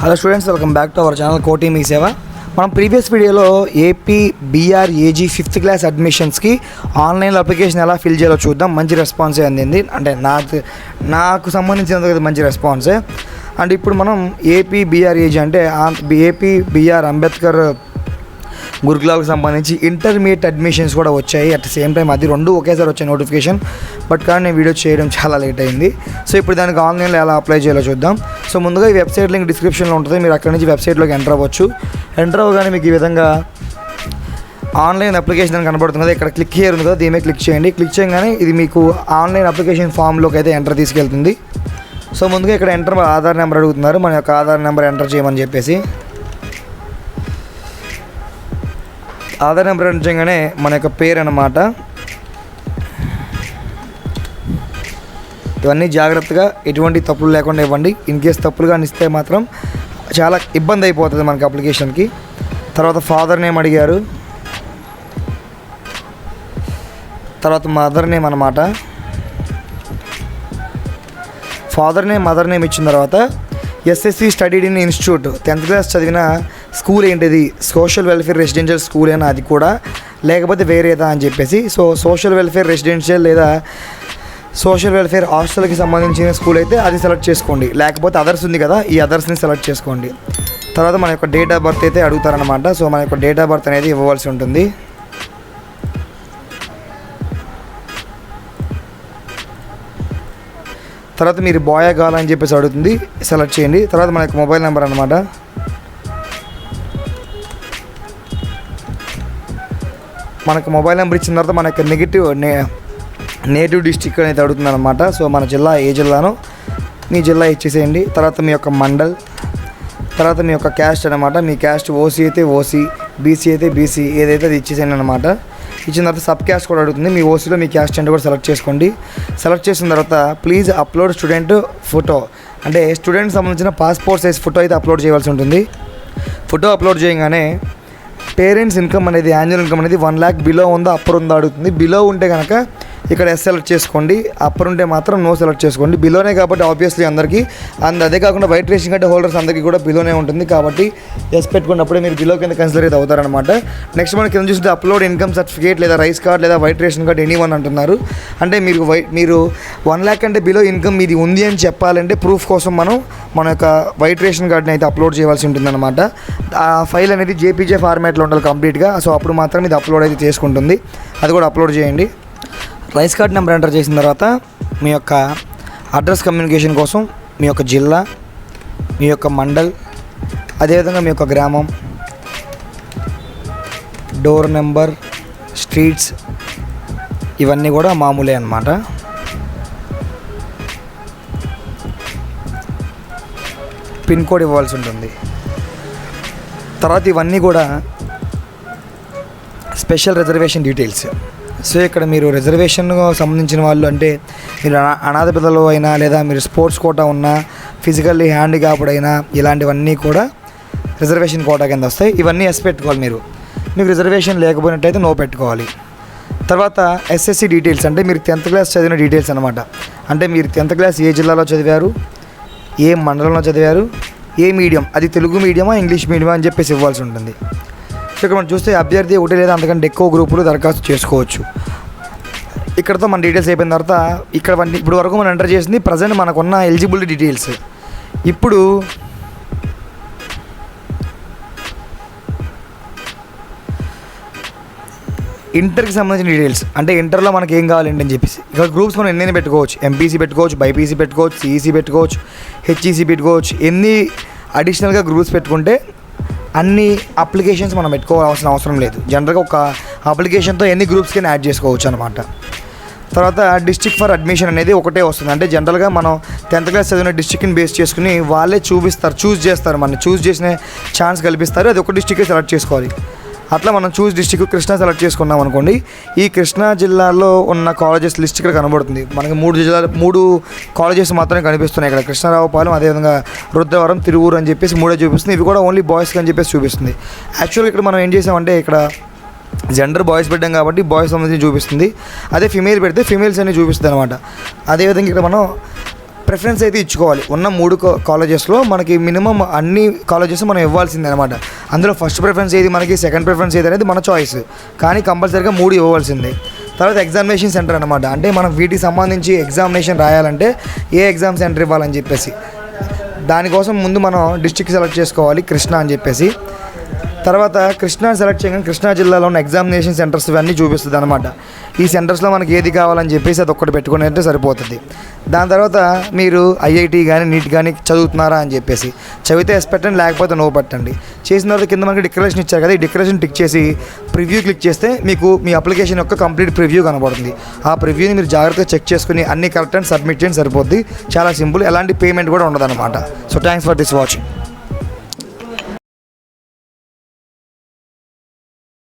Hello students welcome back to our channel Koti Mee Seva మనం previous వీడియోలో AP BR AG fifth class అడ్మిషన్స్కి online application ఎలా fill చేయాలో చూద్దాం. మంచి రెస్పాన్సే అందింది. అంటే నాకు నాకు సంబంధించినందుకు మంచి రెస్పాన్సే అండ్ ఇప్పుడు మనం ఏపీ బీఆర్ ఏజీ అంటే ఏపీ బీఆర్ అంబేద్కర్ గురుకులాలకు సంబంధించి ఇంటర్మీడియట్ అడ్మిషన్స్ కూడా వచ్చాయి. అట్ సేమ్ టైం అది రెండు ఒకేసారి వచ్చాయి నోటిఫికేషన్ బట్ కానీ నేను వీడియో చేయడం చాలా లేట్ అయింది. సో ఇప్పుడు దానికి ఆన్లైన్లో ఎలా అప్లై చేయాలో చూద్దాం. సో ముందుగా ఈ వెబ్సైట్ లింక్ డిస్క్రిప్షన్లో ఉంటుంది. మీరు అక్కడి నుంచి వెబ్సైట్లోకి ఎంటర్ అవ్వచ్చు. ఎంటర్ అవ్వగానే మీకు ఈ విధంగా ఆన్లైన్ అప్లికేషన్ అని కనబడుతుంది కదా. ఇక్కడ క్లిక్ చేయరు కదా. దీని మీద క్లిక్ చేయండి. క్లిక్ చేయగానే ఇది మీకు ఆన్లైన్ అప్లికేషన్ ఫామ్లోకి అయితే ఎంటర్ తీసుకెళ్తుంది. సో ముందుగా ఇక్కడ ఎంటర్ ఆధార్ నెంబర్ అడుగుతున్నారు. మన యొక్క ఆధార్ నెంబర్ ఎంటర్ చేయమని చెప్పేసి. ఆధార్ నెంబర్ ఎంటర్ మన యొక్క పేరు అన్నమాట ఇవన్నీ జాగ్రత్తగా ఎటువంటి తప్పులు లేకుండా ఇవ్వండి. ఇన్ కేస్ తప్పులు కానీ ఇస్తే మాత్రం చాలా ఇబ్బంది అయిపోతుంది మనకి అప్లికేషన్కి తర్వాత ఫాదర్ నేమ్ అడిగారు. తర్వాత మదర్ నేమ్ అనమాట ఫాదర్ నేమ్ మదర్ నేమ్ ఇచ్చిన తర్వాత SSC studied in institute tenth class చదివిన స్కూల్ ఏంటిది? సోషల్ వెల్ఫేర్ రెసిడెన్షియల్ స్కూల్ అయినా అది కూడా. లేకపోతే వేరేదా అని చెప్పేసి. సో సోషల్ వెల్ఫేర్ రెసిడెన్షియల్ లేదా సోషల్ వెల్ఫేర్ హాస్టల్కి సంబంధించిన స్కూల్ అయితే అది సెలెక్ట్ చేసుకోండి. లేకపోతే అదర్స్ ఉంది కదా ఈ అదర్స్ని సెలెక్ట్ చేసుకోండి. తర్వాత మన యొక్క డేట్ ఆఫ్ బర్త్ అయితే అడుగుతారనమాట సో మన యొక్క డేట్ ఆఫ్ బర్త్ అనేది ఇవ్వవలసి ఉంటుంది. తర్వాత మీరు బాయ్ కావాలని చెప్పేసి అడుగుతుంది సెలెక్ట్ చేయండి. తర్వాత మన యొక్క మొబైల్ నెంబర్ అనమాట మనకు మొబైల్ నెంబర్ ఇచ్చిన తర్వాత మన యొక్క నెగిటివ్ నే నేటివ్ డిస్టిక్ అనేది అడుగుతుంది అనమాట సో మన జిల్లా ఏ జిల్లానో మీ జిల్లా ఇచ్చేసేయండి. తర్వాత మీ యొక్క మండల్ తర్వాత మీ యొక్క క్యాస్ట్ అనమాట మీ క్యాస్ట్ ఓసీ అయితే ఓసీ బీసీ అయితే బీసీ ఏదైతే అది ఇచ్చేసేయండి అనమాట ఇచ్చిన తర్వాత సబ్ క్యాస్ట్ కూడా అడుగుతుంది. మీ ఓసీలో మీ క్యాస్ట్ ఏంటో కూడా సెలెక్ట్ చేసుకోండి. సెలెక్ట్ చేసిన తర్వాత ప్లీజ్ అప్లోడ్ స్టూడెంట్ ఫోటో. అంటే స్టూడెంట్ సంబంధించిన పాస్పోర్ట్ సైజ్ ఫోటో అయితే అప్లోడ్ చేయవలసి ఉంటుంది. ఫోటో అప్లోడ్ చేయగానే పేరెంట్స్ ఇన్కమ్ అనేది యాన్యువల్ ఇన్కమ్ అనేది వన్ ల్యాక్ బిలో ఉందా అప్పర్ ఉందా అడుగుతుంది. బిలో ఉంటే కనుక ఇక్కడ ఎస్ సెలెక్ట్ చేసుకోండి. అప్పర్ ఉంటే మాత్రం నో సెలెక్ట్ చేసుకోండి. బిలోనే కాబట్టి ఆబ్వియస్లీ అందరికీ అండ్ అదే కాకుండా వైట్ రేషన్ కార్డు హోల్డర్స్ అందరికీ కూడా బిలోనే ఉంటుంది. కాబట్టి ఎస్ పెట్టుకున్నప్పుడే మీరు బిలో కింద కన్సిడర్ అయితే అవుతారనమాట నెక్స్ట్ మనకి కింద చూస్తే అప్లోడ్ ఇన్కమ్ సర్టిఫికేట్ లేదా రైస్ కార్డ్ లేదా white ration card any one అంటున్నారు. అంటే మీరు వై మీరు వన్ ల్యాక్ అంటే బిలో ఇన్కమ్ మీది ఉంది అని చెప్పాలంటే ప్రూఫ్ కోసం మనం మన యొక్క వైట్ రేషన్ కార్డ్ని అయితే అప్లోడ్ చేయవలసి ఉంటుందన్నమాట. ఆ ఫైల్ అనేది జేపీజే ఫార్మాట్లో ఉండాలి కంప్లీట్గా సో అప్పుడు మాత్రం ఇది అప్లోడ్ అయితే చేసుకుంటుంది. అది కూడా అప్లోడ్ చేయండి. రైస్ కార్డ్ నెంబర్ ఎంటర్ చేసిన తర్వాత మీ యొక్క అడ్రస్ కమ్యూనికేషన్ కోసం మీ యొక్క జిల్లా మీ యొక్క మండల్ అదేవిధంగా మీ యొక్క గ్రామం డోర్ నెంబర్ స్ట్రీట్స్ ఇవన్నీ కూడా మామూలే అన్నమాట. పిన్ కోడ్ ఇవ్వాల్సి ఉంటుంది. తర్వాత ఇవన్నీ కూడా స్పెషల్ రిజర్వేషన్ డీటెయిల్స్. సో ఇక్కడ మీరు రిజర్వేషన్ సంబంధించిన వాళ్ళు అంటే మీరు అనాథ పిల్లలు అయినా లేదా మీరు స్పోర్ట్స్ కోటా ఉన్నా ఫిజికల్లీ హ్యాండిక్యాప్డ్ అయినా ఇలాంటివన్నీ కూడా రిజర్వేషన్ కోటా కింద వస్తాయి. ఇవన్నీ ఎస్ పెట్టుకోవాలి మీరు. మీకు రిజర్వేషన్ లేకపోయినట్టయితే నో పెట్టుకోవాలి. తర్వాత ఎస్ఎస్సి డీటెయిల్స్ అంటే మీరు టెన్త్ క్లాస్ చదివిన డీటెయిల్స్ అనమాట అంటే మీరు టెన్త్ క్లాస్ ఏ జిల్లాలో చదివారు? ఏ మండలంలో చదివారు? ఏ మీడియం అది తెలుగు మీడియమా ఇంగ్లీష్ మీడియమా అని చెప్పేసి ఇవ్వాల్సి ఉంటుంది. ఇక్కడ మనం చూస్తే అభ్యర్థి ఒకటి లేదా అంతకంటే ఎక్కువ గ్రూపులు దరఖాస్తు చేసుకోవచ్చు. ఇక్కడతో మన డీటెయిల్స్ అయిపోయిన తర్వాత ఇక్కడ ఇప్పుడు వరకు మనం ఎంటర్ చేసింది ప్రజెంట్ మనకున్న ఎలిజిబిలిటీ డీటెయిల్స్ ఇప్పుడు ఇంటర్కి సంబంధించిన డీటెయిల్స్ అంటే ఇంటర్లో మనకి ఏం కావాలండి అని చెప్పేసి. ఇక్కడ గ్రూప్స్ మనం ఎన్ని పెట్టుకోవచ్చు. ఎంపీసీ పెట్టుకోవచ్చు బైపీసీ పెట్టుకోవచ్చు సిఈసీ పెట్టుకోవచ్చు హెచ్ఈసీ పెట్టుకోవచ్చు. ఎన్ని అడిషనల్గా గ్రూప్స్ పెట్టుకుంటే అన్ని అప్లికేషన్స్ మనం పెట్టుకోవాల్సిన అవసరం లేదు. జనరల్గా ఒక అప్లికేషన్తో ఎన్ని గ్రూప్స్కి యాడ్ చేసుకోవచ్చు అనమాట తర్వాత డిస్ట్రిక్ట్ ఫర్ అడ్మిషన్ అనేది ఒకటే వస్తుంది. అంటే జనరల్గా మనం టెన్త్ క్లాస్ చదివిన డిస్ట్రిక్ట్ని బేస్ చేసుకుని వాళ్ళే చూపిస్తారు చూస్ చేస్తారు మనం చూస్ చేసిన ఛాన్స్ కల్పిస్తారు. అది ఒక డిస్ట్రిక్టే సెలెక్ట్ చేసుకోవాలి. అట్లా మనం చూస్ డిస్టిక్ కృష్ణా సెలెక్ట్ చేసుకున్నాం అనుకోండి ఈ కృష్ణా జిల్లాలో ఉన్న కాలేజెస్ లిస్ట్ ఇక్కడ కనబడుతుంది. మనకి మూడు జిల్లాలు మూడు కాలేజెస్ మాత్రమే కనిపిస్తున్నాయి ఇక్కడ. కృష్ణారావుపాలెం అదేవిధంగా రుద్రవరం తిరువూరు అని చెప్పేసి మూడే చూపిస్తుంది. ఇవి కూడా ఓన్లీ బాయ్స్కి అని చెప్పేసి చూపిస్తుంది. యాక్చువల్గా ఇక్కడ మనం ఏం చేసామంటే ఇక్కడ జెండర్ బాయ్స్ పెట్టాం కాబట్టి బాయ్స్ సంబంధించి చూపిస్తుంది. అదే ఫిమేల్ పెడితే ఫిమేల్స్ అని చూపిస్తుంది అనమాట అదేవిధంగా ఇక్కడ మనం ప్రిఫరెన్స్ అయితే ఇచ్చుకోవాలి. ఉన్న మూడు కాలేజెస్లో మనకి మినిమం అన్ని కాలేజెస్ మనం ఇవ్వాల్సిందే అనమాట అందులో ఫస్ట్ ప్రిఫరెన్స్ ఏది మనకి సెకండ్ ప్రిఫరెన్స్ ఏది అనేది మన చాయిస్ కానీ కంపల్సరీగా మూడు ఇవ్వవలసిందే. తర్వాత ఎగ్జామినేషన్ సెంటర్ అనమాట అంటే మనం వీటికి సంబంధించి ఎగ్జామినేషన్ రాయాలంటే ఏ ఎగ్జామ్ సెంటర్ ఇవ్వాలని చెప్పేసి. దానికోసం ముందు మనం డిస్ట్రిక్ట్ సెలెక్ట్ చేసుకోవాలి కృష్ణ అని చెప్పేసి. తర్వాత కృష్ణా సెలెక్ట్ చేయగానే కృష్ణా జిల్లాలో ఉన్న ఎగ్జామినేషన్ సెంటర్స్ ఇవన్నీ చూపిస్తుంది అనమాట ఈ సెంటర్స్లో మనకి ఏది కావాలని చెప్పేసి అది ఒక్కటి పెట్టుకుని అంటే సరిపోతుంది. దాని తర్వాత మీరు ఐఐటి కానీ నీట్ కానీ చదువుతున్నారా అని చెప్పేసి. చదివితే ఎస్ పెట్టండి లేకపోతే నో పెట్టండి. చేసిన తర్వాత కింద మనకి డిక్లరేషన్ ఇచ్చారు కదా ఈ డిక్లరేషన్ టిక్ చేసి ప్రివ్యూ క్లిక్ చేస్తే మీకు మీ అప్లికేషన్ యొక్క కంప్లీట్ ప్రివ్యూ కనబడుతుంది. ఆ ప్రివ్యూని మీరు జాగ్రత్తగా చెక్ చేసుకుని అన్ని కరెక్ట్ అండ్ సబ్మిట్ చేయండి సరిపోద్ది. చాలా సింపుల్. ఎలాంటి పేమెంట్ కూడా ఉండదు అనమాట so thanks for this watching.